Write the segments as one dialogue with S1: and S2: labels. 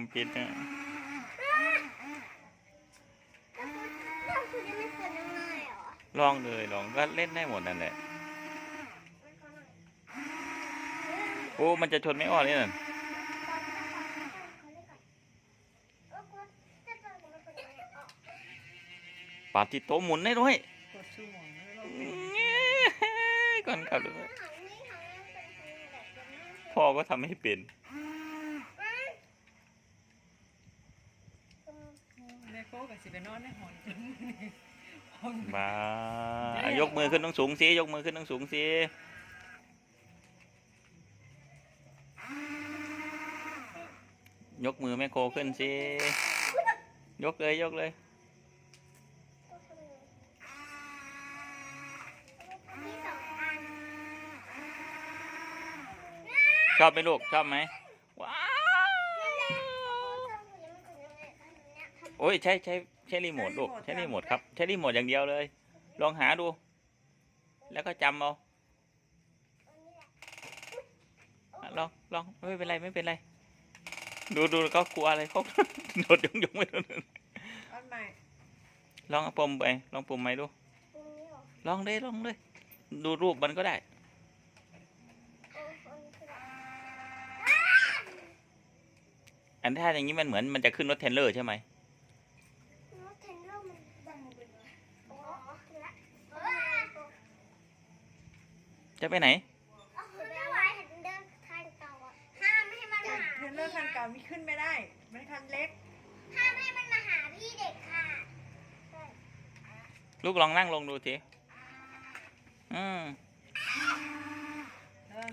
S1: ำผิดนะ
S2: แล้วคุณแล้วคุณจะไม่กดยังไงเหรอ
S1: ลองเลยลองก็เล่นได้หมดนั่นแหละ โอ้ มันจะชนไม่ออกเลยนั่นปาติโต๊ะหมุนได้ด้วย
S3: กดชูหมอนแล้วเรา
S1: ก่อนขับพ่อก็ทำให้เป็น
S3: แม่โก้กับสิไปนอนในห้อง
S1: มาอะยกมือขึ้นต้องสูงสิยกมือขึ้นต้องสูงสิยกมือแม่โคขึ้นสิยกเลยยกเลยชอบไหมลูกชอบไหมว้าว โอ้ยใช้ใช้ใช้รีโมทลูกใช้รีโมทครับใช้รีโมทอย่างเดียวเลย ลองหาดู แล้วก็จำเอาอะลองลองไม่เป็นไรไม่เป็นไร ดูดูเขากลัวอะไรเขาโดดยงยงไม่โดน
S3: อันใหม่
S1: ลองเอาปุ่มไปลองปุ่มใหม่ดู ลองเลยลองเลยดูรูปมันก็ได้อันถ้าอย่างนี้มันเหมือนมันจะขึ้นรถเทรลเลอร์ใช่ไหม จะไปไหน
S2: ห้ามไม่ให้มันมาหา
S3: เทรลเลอร์คันเก่ามีขึ้นไม่ได้ มันคันเล็ก
S2: ห้ามให้มันมาหาพี่เด็กค่ะ
S1: ลูกลองนั่งลงดูสิอืม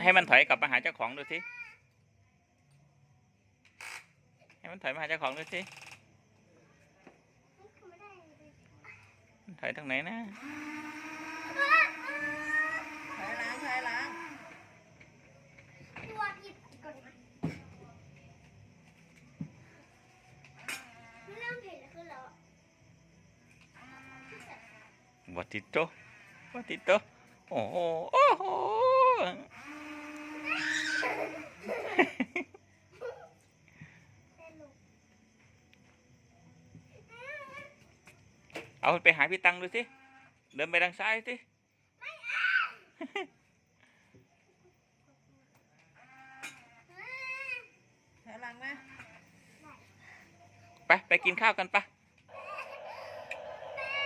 S1: ให้มันถอยกลับมาหาเจ้าของดูสิให้มันถอยมาหาเจ้าของดูสิมันถอยทางไหนนะ วัติโตวัติโตโอ้โหโอ้โหเอาไปหาพี่ตังดูสิ เดินไปทางซ้ายสิ
S3: ถอยล้างนะ
S1: ไป ไปกินข้าวกันปะ